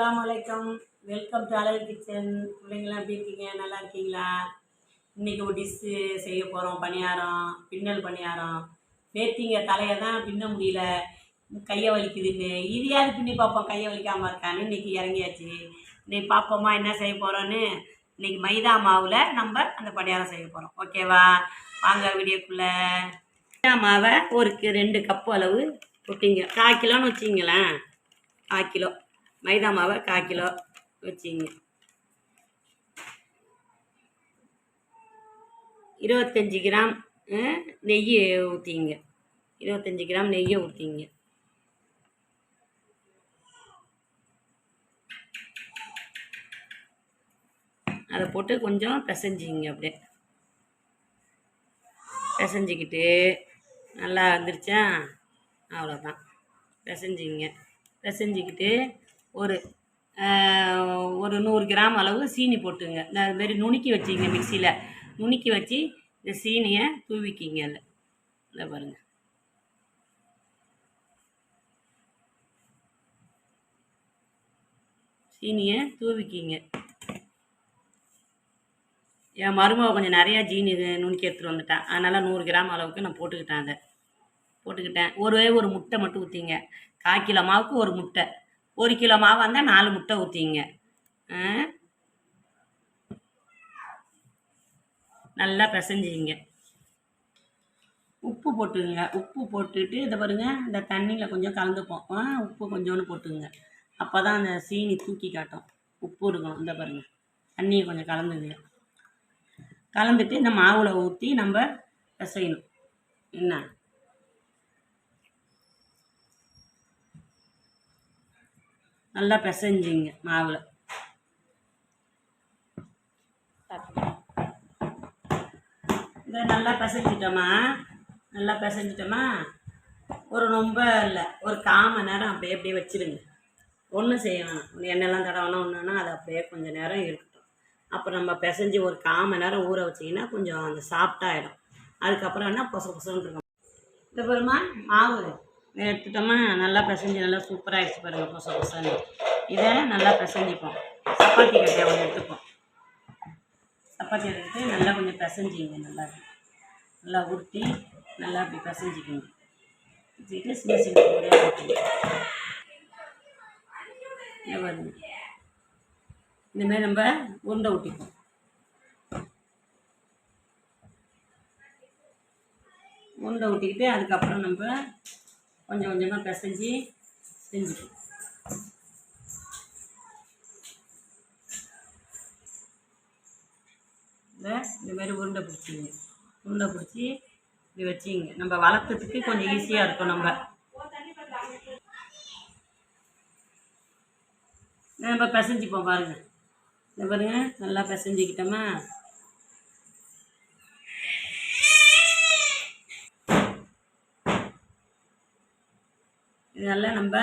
அஸ்லாம் வலைக்கம் welcome to அழகு கிச்சன் பிள்ளைங்களாம் எப்படி இருக்கீங்க? நல்லா இருக்கீங்களா? இன்றைக்கி ஒரு டிஷ்ஷு செய்ய போகிறோம் பணியாரம் பின்னல் பணியாரம். பேத்திங்க தலையை தான் பின்ன முடியல. கையை வலிக்குதுன்னு. இதையாவது பின்னி பார்ப்போம்? கையை வலிக்காமல் இருக்கான்னு இன்றைக்கி இறங்கியாச்சு. இன்னைக்கு பார்ப்போமா? என்ன செய்ய போகிறோன்னு இன்றைக்கி மைதா மாவில் நம்ம அந்த பணியாரம் செய்ய போகிறோம் ஓகேவா வாங்க வீடியோக்குள்ளே. மைதா மாவை ஒரு ரெண்டு கப்பு அளவு கொட்டிங்க கால் கிலோன்னு வச்சிங்களேன் கால் கிலோ. மைதா மாவை கால் கிலோ வச்சிங்க. இருபத்தஞ்சி கிராம் அஹ், நெய் ஊற்றிங்க இருபத்தஞ்சி கிராம் நெய்யை ஊற்றிங்க அதை போட்டு கொஞ்சம் பிசைஞ்சிங்க அப்படியே. பிசைஞ்சிக்கிட்டு நல்லா வந்துருச்சா? அவ்வளோதான் பிசைஞ்சிங்க. பிசைஞ்சிக்கிட்டு ஒரு ஒரு நூறு கிராம் அளவு சீனி போட்டுங்க. இந்த மாதிரி நுணுக்கி வச்சிங்க மிக்சியில். நுணுக்கி வச்சு இந்த சீனியை தூவிக்கிங்க அதில். இந்த பாருங்க. சீனியை தூவிக்கிங்க. என் மருமக கொஞ்சம் நிறையா ஜீனி இது நுணுக்கி எடுத்துகிட்டு வந்துட்டேன் அதனால் நூறு கிராம் அளவுக்கு நான் போட்டுக்கிட்டேன் அதை. போட்டுக்கிட்டேன். ஒரே ஒரு முட்டை மட்டும் ஊற்றிங்க கால் கிலோ மாவுக்கு ஒரு முட்டை. ஒரு கிலோ மாவு வந்தால் நாலு முட்டை ஊற்றிங்க நல்லா பிசைஞ்சிங்க. உப்பு போட்டுங்க. உப்பு போட்டுட்டு இதை பாருங்க இந்த தண்ணியில் கொஞ்சம் கலந்துப்போம். ஆ, உப்பு கொஞ்சோன்னு போட்டுங்க. அப்போ தான் அந்த சீனி தூக்கி காட்டும். உப்பு இருக்கணும் இந்த பாருங்க. தண்ணியை கொஞ்சம் கலந்துங்க. கலந்துட்டு இந்த மாவில் ஊற்றி நம்ம பிசையணும். என்ன? நல்லா பிசைஞ்சிங்க மாவில். இதை நல்லா பிசைஞ்சிட்டோமா? நல்லா பிசைஞ்சிட்டோமா? ஒரு ரொம்ப இல்லை ஒரு கால் மணி நேரம் அப்படியே அப்படியே வச்சிருங்க. ஒன்றும் செய்ய வேணாம். எண்ணெயெல்லாம் எண்ணெய்லாம் ஒன்றுனா அது அப்படியே கொஞ்சம் நேரம் இருக்கட்டும். அப்போ நம்ம பிசைஞ்சு ஒரு கால் மணி நேரம் ஊற வச்சிங்கன்னா கொஞ்சம் அந்த சாஃப்டாகிடும் அதுக்கப்புறம் என்ன பொச பொசன்னு இருக்கும். இந்த பெருமா மாவு. இதை எடுத்துட்டோமா நல்லா பிசைஞ்சு நல்லா சூப்பராக ஆகிடுச்சு பாருங்கள் பொச கொசன்னு. இதை நல்லா பிசைஞ்சிப்போம். சப்பாத்தி கட்டையை கொஞ்சம் எடுத்துப்போம். சப்பாத்தி எடுத்துட்டு நல்லா கொஞ்சம் பிசைஞ்சிங்க நல்லா. நல்லா உருட்டி நல்லா அப்படி பிசைஞ்சிக்கணும் வச்சுக்கிட்டு சின்ன சின்ன உரையாக போட்டுங்க இந்தமாரி நம்ம உருண்டை ஊட்டிப்போம் உருண்டை ஊட்டிக்கிட்டு அதுக்கப்புறம் நம்ம கொஞ்சம் கொஞ்சமாக பிசைஞ்சு செஞ்சுக்கணும். இந்த இந்த உருண்டை பிடிச்சிங்க. உருண்டை பிடிச்சி இப்படி வச்சிங்க. நம்ம வளர்த்ததுக்கு கொஞ்சம் ஈஸியாக இருக்கும் நம்ம. நம்ம பிசைஞ்சிப்போம் பாருங்கள் இந்த பாருங்கள் நல்லா பிசைஞ்சிக்கிட்டோமா? இதெல்லாம் நம்ம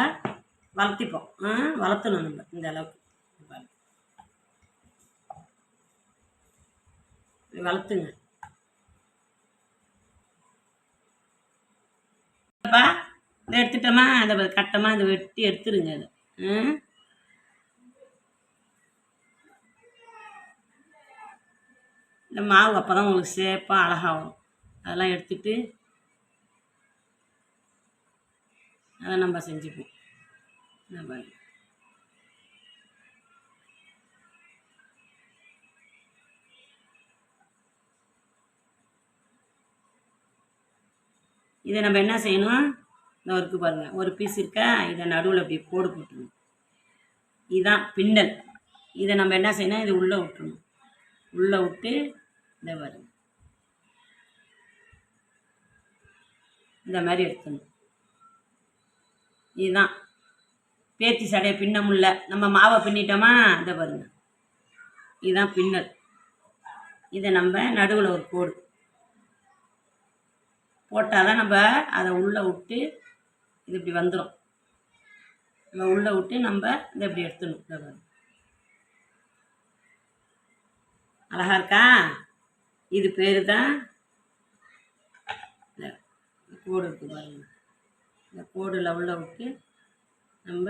வளர்த்திப்போம். ஆ வளர்த்தணும் நம்ம இந்த அளவுக்கு. வளர்த்துங்க. அப்பா இதை எடுத்துட்டோமா? அதை கட்டமாக அதை வெட்டி எடுத்துருங்க அதை. ம் இந்த மாவு அப்போ தான் உங்களுக்கு சேப்பாக அழகாகும். அதெல்லாம் எடுத்துட்டு அதை நம்ம செஞ்சுப்போம். நம்ம இதை நம்ம என்ன செய்யணும்? இந்த ஒர்க்கு பாருங்கள் ஒரு பீஸ் இருக்கா இதை நடுவில் அப்படி கோடு போட்டுருணும் இதுதான் பின்னல். இதை நம்ம என்ன செய்யணும்? இது உள்ளே விட்டுருணும் உள்ளே விட்டு இந்த பாருங்க. இந்த மாதிரி எடுத்துணும் இதுதான். பேத்தி சடையை பின்ன முடியல. நம்ம மாவை பின்னிட்டோமா? இதை பாருங்க. இதுதான் பின்னல். இதை நம்ம நடுவில் ஒரு கோடு. போட்டால் தான் நம்ம அதை உள்ளே விட்டு இது இப்படி வந்துடும் நம்ம உள்ளே விட்டு நம்ம இதை இப்படி எடுத்துடணும். இதை பாருங்க. அழகா இருக்கா? இது பேர் தான் கோடு இருக்குது பாருங்க. இந்த கோடு லெவலில் விட்டு நம்ம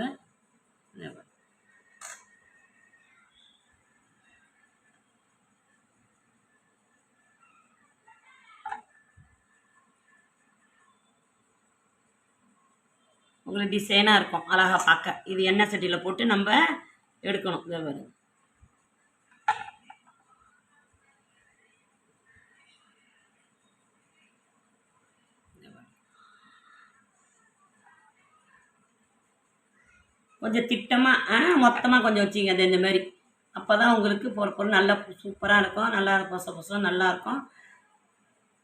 உங்களுக்கு டிசைனாக இருக்கும். அழகாக பார்க்க. இது எண்ணெய் சட்டியில் போட்டு நம்ம எடுக்கணும். விவரம் கொஞ்சம் திட்டமாக மொத்தமாக கொஞ்சம் வச்சிங்க அது இந்த மாதிரி. அப்போ தான் உங்களுக்கு பொறு பொருள் நல்லா சூப்பராக இருக்கும். நல்லா இருக்கும் பொச பொசம் நல்லாயிருக்கும்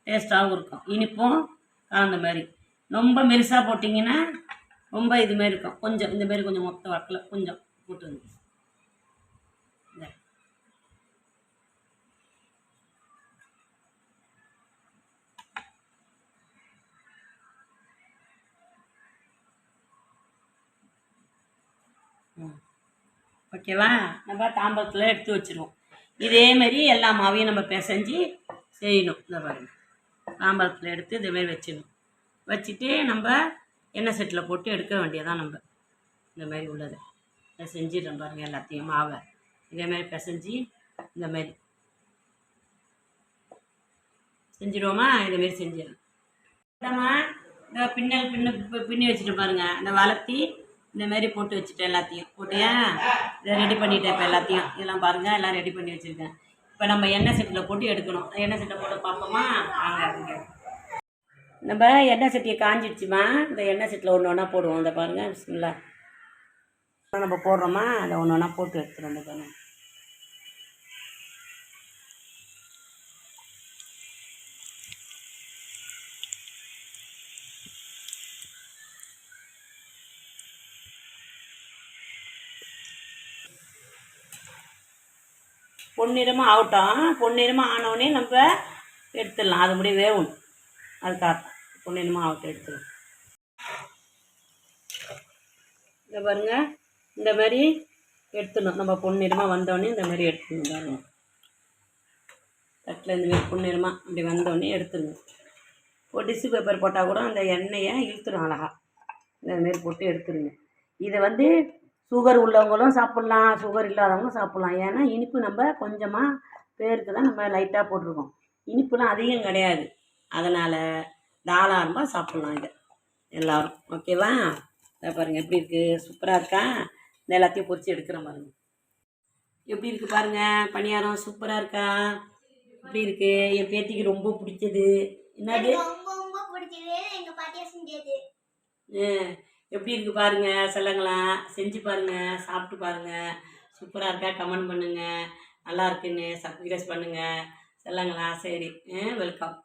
டேஸ்ட்டாகவும் இருக்கும். இனிப்பும் கலந்த மாதிரி. ரொம்ப மெருசாக போட்டிங்கன்னா ரொம்ப இது மாதிரி இருக்கும். கொஞ்சம் இந்த மாதிரி கொஞ்சம் மொத்த வாக்கில் கொஞ்சம் போட்டுங்க ஓகேவா? நம்ம தாம்பரத்தில் எடுத்து வச்சுருவோம். இதேமாரி எல்லா மாவையும் நம்ம பிசைஞ்சு செய்யணும். இந்த பாருங்க. தாம்பரத்தில் எடுத்து இதேமாரி வச்சிடணும். வச்சுட்டு நம்ம எண்ணெய் செட்டில் போட்டு எடுக்க வேண்டியதான் நம்ம. இந்த மாதிரி உள்ளது. இதை செஞ்சிடுறோம் பாருங்கள் எல்லாத்தையும் மாவை. இதேமாரி பிசைஞ்சு இந்த மாதிரி செஞ்சிடுவோமா? இதேமாரி செஞ்சிடணும் செஞ்சிடறோம் இந்த பின்னல் பின்னு பின்னி வச்சுட்டு பாருங்க. அந்த வளர்த்தி இந்த மாதிரி போட்டு வச்சுட்டேன் எல்லாத்தையும். போட்டியா இதை ரெடி பண்ணிட்டேன் இப்போ எல்லாத்தையும். இதெல்லாம் பாருங்க எல்லாம் ரெடி பண்ணி வச்சுருக்கேன். இப்போ நம்ம எண்ணெய் செட்டில் போட்டு எடுக்கணும். எண்ணெய் செட்டை போட்டு பார்ப்போமா? வாங்க நம்ம எண்ணெய் சட்டியை காஞ்சிடுச்சுமா? இந்த எண்ணெய் செட்டில் ஒன்று ஒன்றா போடுவோம். இந்த பாருங்கள் பிஸ்மில்லா நம்ம போடுறோமா? அதை ஒன்று ஒன்றா போட்டு எடுத்துகிட்டு வந்து பாருங்கள் பொன்னிறமாக ஆகட்டும். பொன்னிறமாக ஆனவுடனே நம்ம எடுத்துடலாம். அது முடிய வேகும் அதுக்காக பொன்னிறமாக ஆகட்டும் எடுத்துடலாம். இந்த பாருங்க. இந்த மாதிரி எடுத்துடணும். நம்ம பொன்னிறமாக வந்தோடனே இந்த மாதிரி எடுத்துடணும். பாருங்க. தட்டில் இந்த மாதிரி பொன்னிறமாக அப்படி வந்தோடனே எடுத்துடணும். ஒரு டிஷ்யூ பேப்பர் போட்டால் கூட அந்த எண்ணெயை இழுத்துடும் அழகா. இந்த மாரி போட்டு எடுத்துருங்க இதை வந்து சுகர் உள்ளவங்களும் சாப்பிட்லாம் சுகர் இல்லாதவங்களும் சாப்பிட்லாம். ஏன்னா இனிப்பு நம்ம கொஞ்சமாக பேருக்கு தான் நம்ம லைட்டாக போட்டிருக்கோம். இனிப்புலாம் அதிகம் கிடையாது. அதனால் தாராளமாக சாப்பிட்லாம் இதை. எல்லோரும். ஓகேவா இதை பாருங்கள் எப்படி இருக்குது சூப்பராக இருக்கா? இந்த எல்லாத்தையும் பொரிச்சு எடுக்கிறேன் பாருங்க. எப்படி இருக்குது பாருங்கள் பணியாரம் சூப்பராக இருக்கா? எப்படி இருக்குது என் பேத்திக்கு ரொம்ப பிடிச்சது. என்னது? எப்படி இருக்குது பாருங்க செல்லங்களாம் செஞ்சு பாருங்கள் சாப்பிட்டு பாருங்கள் சூப்பராக இருக்கா? கமெண்ட் பண்ணுங்கள் நல்லா இருக்குன்னு சப்ஸ்கிரைஸ் பண்ணுங்கள் செல்லங்களா சரி வெல்கம்.